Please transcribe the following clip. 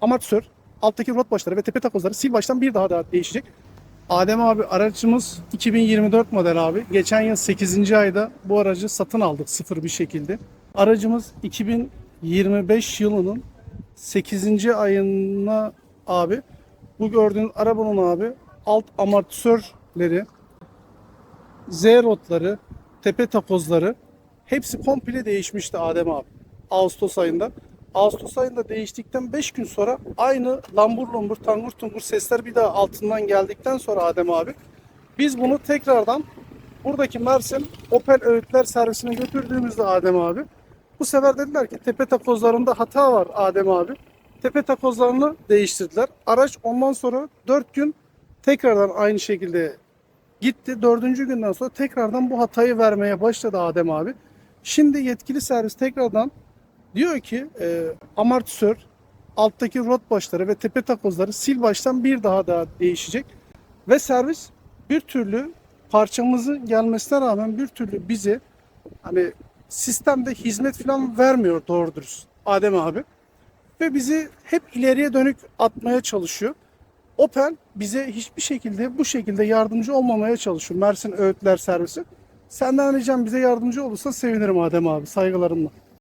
amortisör, alttaki rot başları ve tepe takozları sil baştan bir daha daha değişecek. Adem abi aracımız 2024 model abi. Geçen yıl 8. ayda bu aracı satın aldık sıfır bir şekilde. Aracımız 2025 yılının 8. ayına abi bu gördüğün arabanın abi alt amortisörleri, Z rotları, tepe takozları hepsi komple değişmişti Adem abi. Ağustos ayında. Ağustos ayında değiştikten 5 gün sonra aynı lambur lombur tangur tungur sesler bir daha altından geldikten sonra Adem abi biz bunu tekrardan buradaki Mersin Opel Öğütler servisine götürdüğümüzde Adem abi bu sefer dediler ki tepe takozlarında hata var Adem abi. Tepe takozlarını değiştirdiler. Araç ondan sonra 4 gün tekrardan aynı şekilde gitti. Dördüncü günden sonra tekrardan bu hatayı vermeye başladı Adem abi. Şimdi yetkili servis tekrardan diyor ki e, amortisör, alttaki rot başları ve tepe takozları sil baştan bir daha daha değişecek. Ve servis bir türlü parçamızın gelmesine rağmen bir türlü bize hani sistemde hizmet falan vermiyor doğru dürüst Adem abi. Ve bizi hep ileriye dönük atmaya çalışıyor. Opel bize hiçbir şekilde bu şekilde yardımcı olmamaya çalışıyor. Mersin Öğütler Servisi. Senden ricam bize yardımcı olursa sevinirim Adem abi. Saygılarımla.